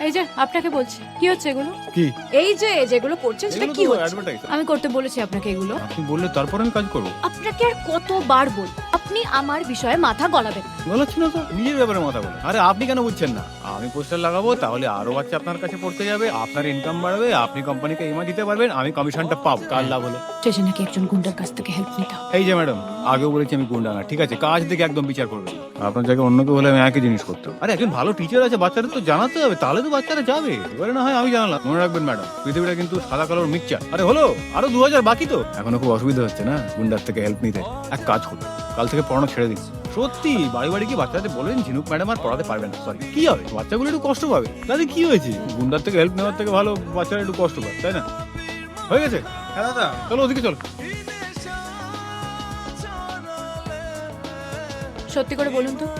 এই যে আপনাকে বলছি কি হচ্ছে এগুলো? কি? এই যে যেগুলো করছেন সেটা কি হচ্ছে? আমি করতে বলেছি আপনাকে এগুলো। আপনি বললে তারপর আমি কাজ করব। আপনাকে আর কতবার বল আপনি আমার বিষয়ে মাথা গলাবেন। বলাচ্ছি না তো নিজের ব্যাপারে মাথা বলে আরে আপনি কেন বুঝছেন না? আমি পোস্টার লাগাবো তাহলে আরও বাচ্চা আপনার কাছে পড়তে যাবে আপনার ইনকাম বাড়বে আপনি কোম্পানিকে ইমা দিতে পারবেন আমি কমিশনটা পাবো কার লাভ হলো? শেষে নাকি একজন গুন্ডার কাছ থেকে হেল্প নিতে এই যে ম্যাডাম আগেও বলেছি আমি গুন্ডা না ঠিক আছে? কাজ দেখে একদম বিচার করবেন আপনার জায়গায় অন্য কেউ হলে আমি একই জিনিস করতাম। আরে একজন ভালো টিচার আছে বাচ্চাদের তো জানাতে হবে তাহলে তো বাচ্চারা যাবে। এবারে না হয় আমি জানালাম। মনে রাখবেন ম্যাডাম পৃথিবীটা কিন্তু সাদা কালোর মিক্সচার। আরে হলো আরও দু হাজার বাকি তো। এখনও খুব অসুবিধা হচ্ছে না? গুন্ডার থেকে হেল্প নিতে। এক কাজ করুন কাল থেকে পড়ানো ছেড়ে দিন। সত্যি বাড়ি বাড়ি কি বাচ্চাদের বলেন ঝিনুক ম্যাডাম আর পড়াতে পারবেন না। সরি কি হবে? বাচ্চাগুলো একটু কষ্ট পাবে। তাদের কি হয়েছে? গুন্ডার থেকে হেল্প নেওয়ার থেকে ভালো বাচ্চারা একটু কষ্ট পায় তাই না? হয়ে গেছে? হ্যাঁ দাদা। চলো ওদিকে চলো। সত্যি করে বলুন তো।